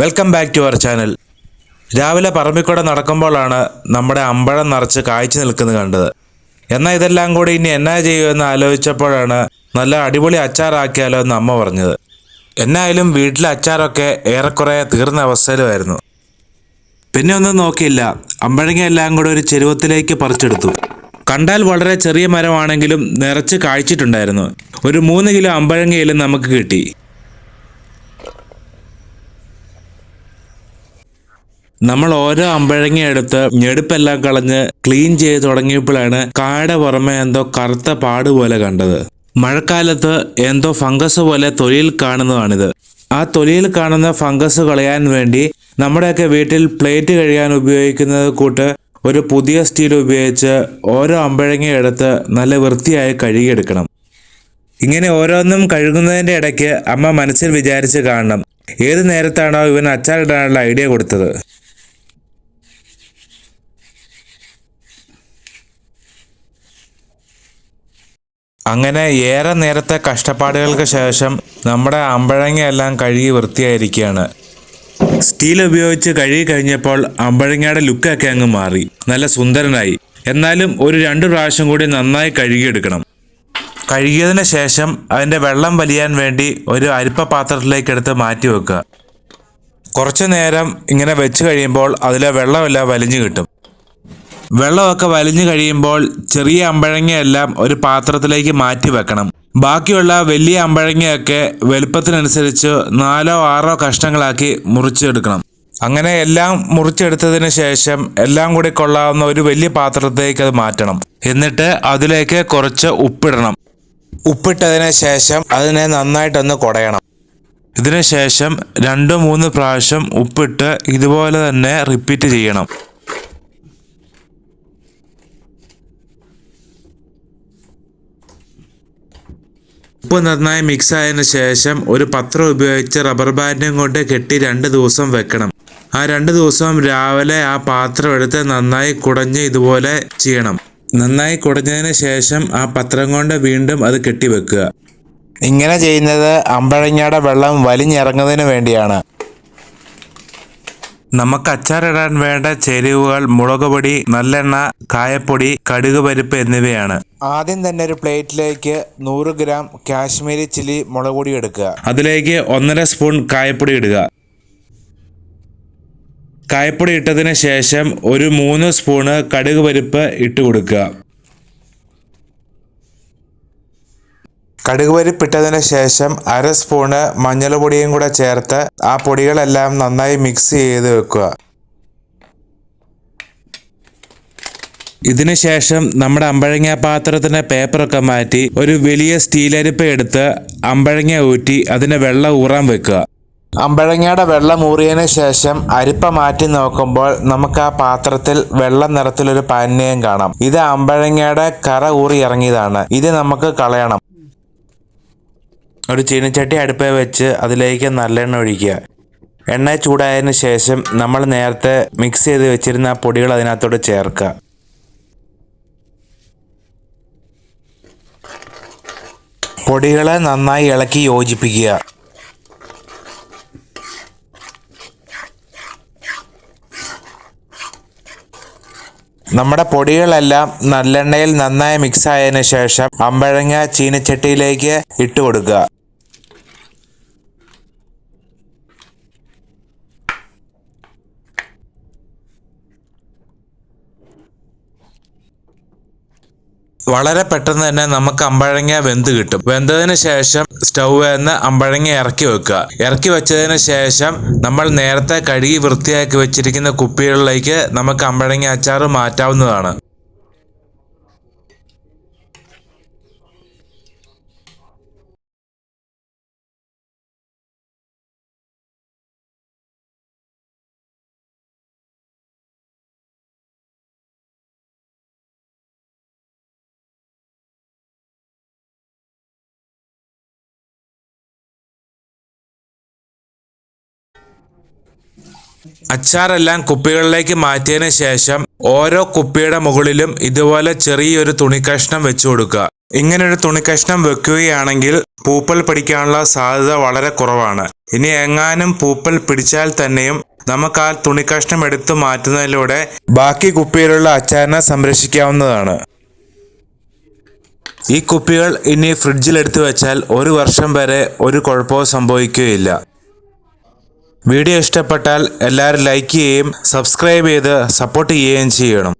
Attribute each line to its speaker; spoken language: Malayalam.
Speaker 1: Welcome back to our channel രാവിലെ പറമ്പിക്കൂടെ നടക്കുമ്പോഴാണ് നമ്മുടെ അമ്പഴം നിറച്ച് കാഴ്ച നിൽക്കുന്നത് കണ്ടത്. എന്നാൽ ഇതെല്ലാം കൂടി ഇനി എന്നാ ചെയ്യുമെന്ന് ആലോചിച്ചപ്പോഴാണ് നല്ല അടിപൊളി അച്ചാറാക്കിയാലോ എന്ന് അമ്മ പറഞ്ഞത്. എന്നായാലും വീട്ടിലെ അച്ചാറൊക്കെ ഏറെക്കുറെ തീർന്ന അവസ്ഥയിലുമായിരുന്നു പിന്നെ ഒന്നും നോക്കിയില്ല. അമ്പഴങ്ങ എല്ലാം കൂടെ ഒരു ചെരുവത്തിലേക്ക് പറിച്ചെടുത്തു. കണ്ടാൽ വളരെ ചെറിയ മരമാണെങ്കിലും നിറച്ച് കാഴ്ചിട്ടുണ്ടായിരുന്നു ഒരു മൂന്ന് കിലോ അമ്പഴങ്ങയിലും നമുക്ക് കിട്ടി. നമ്മൾ ഓരോ അമ്പഴങ്ങ എടുത്ത് ഞെടുപ്പെല്ലാം കളഞ്ഞ് ക്ലീൻ ചെയ്ത് തുടങ്ങിയപ്പോഴാണ് കാട പുറമെ എന്തോ കറുത്ത പാട് പോലെ കണ്ടത്. മഴക്കാലത്ത് എന്തോ ഫംഗസ് പോലെ തൊലിയിൽ കാണുന്നതാണിത്. ആ തൊലിയിൽ കാണുന്ന ഫംഗസ് കളയാൻ വേണ്ടി നമ്മുടെയൊക്കെ വീട്ടിൽ പ്ലേറ്റ് കഴിയാൻ ഉപയോഗിക്കുന്നത് കൂട്ട് ഒരു പുതിയ സ്റ്റീൽ ഉപയോഗിച്ച് ഓരോ അമ്പഴങ്ങ എടുത്ത് നല്ല വൃത്തിയായി കഴുകിയെടുക്കണം. ഇങ്ങനെ ഓരോന്നും കഴുകുന്നതിന്റെ ഇടയ്ക്ക് അമ്മ മനസ്സിൽ വിചാരിച്ച് കാണണം. ഏത് നേരത്താണോ ഇവൻ അച്ചാറിടാനുള്ള ഐഡിയ കൊടുത്തത്. അങ്ങനെ ഏറെ നേരത്തെ കഷ്ടപ്പാടുകൾക്ക് ശേഷം നമ്മുടെ അമ്പഴങ്ങയെല്ലാം കഴുകി വൃത്തിയായിരിക്കുകയാണ്. സ്റ്റീൽ ഉപയോഗിച്ച് കഴുകി കഴിഞ്ഞപ്പോൾ അമ്പഴങ്ങയുടെ ലുക്കൊക്കെ അങ്ങ് മാറി. നല്ല സുന്ദരനായി. എന്നാലും ഒരു രണ്ട് പ്രാവശ്യം കൂടി നന്നായി കഴുകിയെടുക്കണം. കഴുകിയതിന് ശേഷം അതിന്റെ വെള്ളം വലിയാൻ വേണ്ടി ഒരു അരിപ്പ പാത്രത്തിലേക്ക് എടുത്ത് മാറ്റി വെക്കുക. കുറച്ചു നേരം ഇങ്ങനെ വെച്ച് കഴിയുമ്പോൾ അതിലെ വെള്ളമെല്ലാം വലിഞ്ഞു കിട്ടും. വെള്ളമൊക്കെ വലിഞ്ഞു കഴിയുമ്പോൾ ചെറിയ അമ്പഴങ്ങയെല്ലാം ഒരു പാത്രത്തിലേക്ക് മാറ്റി വെക്കണം. ബാക്കിയുള്ള വലിയ അമ്പഴങ്ങയൊക്കെ വലുപ്പത്തിനനുസരിച്ച് നാലോ ആറോ കഷ്ണങ്ങളാക്കി മുറിച്ചെടുക്കണം. അങ്ങനെ എല്ലാം മുറിച്ചെടുത്തതിന് ശേഷം എല്ലാം കൂടി കൊള്ളാവുന്ന ഒരു വലിയ പാത്രത്തേക്ക് അത് മാറ്റണം. എന്നിട്ട് അതിലേക്ക് കുറച്ച് ഉപ്പിടണം. ഉപ്പിട്ടതിന് ശേഷം അതിനെ നന്നായിട്ടൊന്ന് കുടയണം. ഇതിനുശേഷം ശേഷം രണ്ട് മൂന്ന് പ്രാവശ്യം ഉപ്പിട്ട് ഇതുപോലെ തന്നെ റിപ്പീറ്റ് ചെയ്യണം. ഉപ്പ് നന്നായി മിക്സ് ആയതിനു ശേഷം ഒരു പത്രം ഉപയോഗിച്ച് റബ്ബർ ബാൻഡും കൊണ്ട് കെട്ടി രണ്ട് ദിവസം വെക്കണം. ആ രണ്ട് ദിവസവും രാവിലെ ആ പാത്രം എടുത്ത് നന്നായി കുടഞ്ഞ് ഇതുപോലെ ചെയ്യണം. നന്നായി കുടഞ്ഞതിന് ശേഷം ആ പത്രം കൊണ്ട് വീണ്ടും അത് കെട്ടി വെക്കുക. ഇങ്ങനെ ചെയ്യുന്നത് അമ്പഴങ്ങയുടെ വെള്ളം വലിഞ്ഞിറങ്ങുന്നതിന് വേണ്ടിയാണ്. നമുക്ക് അച്ചാറിടാൻ വേണ്ട ചേരുവകൾ മുളക് പൊടി നല്ലെണ്ണ കായപ്പൊടി കടുക് പരിപ്പ് എന്നിവയാണ്. ആദ്യം തന്നെ ഒരു പ്ലേറ്റിലേക്ക് നൂറ് ഗ്രാം കാശ്മീരി ചില്ലി മുളക് പൊടി എടുക്കുക. അതിലേക്ക് ഒന്നര സ്പൂൺ കായപ്പൊടി ഇടുക. കായപ്പൊടി ഇട്ടതിന് ശേഷം ഒരു മൂന്ന് സ്പൂണ് കടുക് പരിപ്പ് ഇട്ട് കൊടുക്കുക. കടുക് പരിപ്പിട്ടതിന് ശേഷം അര സ്പൂണ് മഞ്ഞൾ പൊടിയും കൂടെ ചേർത്ത് ആ പൊടികളെല്ലാം നന്നായി മിക്സ് ചെയ്ത് വെക്കുക. ഇതിനുശേഷം നമ്മുടെ അമ്പഴങ്ങ പാത്രത്തിന്റെ പേപ്പറൊക്കെ മാറ്റി ഒരു വലിയ സ്റ്റീലരിപ്പ എടുത്ത് അമ്പഴങ്ങ ഊറ്റി അതിന്റെ വെള്ളം ഊറാൻ വെക്കുക. അമ്പഴങ്ങയുടെ വെള്ളം ഊറിയതിന് ശേഷം അരിപ്പ മാറ്റി നോക്കുമ്പോൾ നമുക്ക് ആ പാത്രത്തിൽ വെള്ളം നിറത്തിലൊരു പാനീയം കാണാം. ഇത് അമ്പഴങ്ങയുടെ കറ ഊറി ഇറങ്ങിയതാണ്. ഇത് നമുക്ക് കളയണം. ഒരു ചീനച്ചട്ടി അടുപ്പേ വെച്ച് അതിലേക്ക് നല്ലെണ്ണ ഒഴിക്കുക. എണ്ണ ചൂടായതിനു ശേഷം നമ്മൾ നേരത്തെ മിക്സ് ചെയ്ത് വെച്ചിരുന്ന പൊടികൾ അതിനകത്തോട്ട് ചേർക്കുക. പൊടികളെ നന്നായി ഇളക്കി യോജിപ്പിക്കുക. നമ്മുടെ പൊടികളെല്ലാം നല്ലെണ്ണയിൽ നന്നായി മിക്സ് ആയതിനു ശേഷം അമ്പഴങ്ങ ചീനച്ചട്ടിയിലേക്ക് ഇട്ട് കൊടുക്കുക വളരെ പെട്ടെന്ന് തന്നെ നമുക്ക് അമ്പഴങ്ങ വെന്ത് കിട്ടും. വെന്തതിന് ശേഷം സ്റ്റൗവിൽ നിന്ന് അമ്പഴങ്ങ ഇറക്കി വെക്കുക. ഇറക്കി വെച്ചതിന് ശേഷം നമ്മൾ നേരത്തെ കഴുകി വൃത്തിയാക്കി വെച്ചിരിക്കുന്ന കുപ്പികളിലേക്ക് നമുക്ക് അമ്പഴങ്ങ അച്ചാർ മാറ്റാവുന്നതാണ്. അച്ചാറെല്ലാം കുപ്പികളിലേക്ക് മാറ്റിയതിന് ശേഷം ഓരോ കുപ്പിയുടെ മുകളിലും ഇതുപോലെ ചെറിയൊരു തുണിക്കഷ്ണം വെച്ചു കൊടുക്കുക. ഇങ്ങനെ ഒരു തുണിക്കഷ്ണം വെക്കുകയാണെങ്കിൽ പൂപ്പൽ പിടിക്കാനുള്ള സാധ്യത വളരെ കുറവാണ്. ഇനി എങ്ങാനും പൂപ്പൽ പിടിച്ചാൽ തന്നെയും നമുക്ക് ആ തുണിക്കഷ്ണം എടുത്തു മാറ്റുന്നതിലൂടെ ബാക്കി കുപ്പിയിലുള്ള അച്ചാറിനെ സംരക്ഷിക്കാവുന്നതാണ്. ഈ കുപ്പികൾ ഇനി ഫ്രിഡ്ജിൽ എടുത്തു വെച്ചാൽ ഒരു വർഷം വരെ ഒരു കുഴപ്പവും സംഭവിക്കുകയില്ല. വീഡിയോ ഇഷ്ടപ്പെട്ടാൽ എല്ലാവരും ലൈക്ക് ചെയ്യുകയും സബ്സ്ക്രൈബ് ചെയ്ത് സപ്പോർട്ട് ചെയ്യുകയും ചെയ്യണം.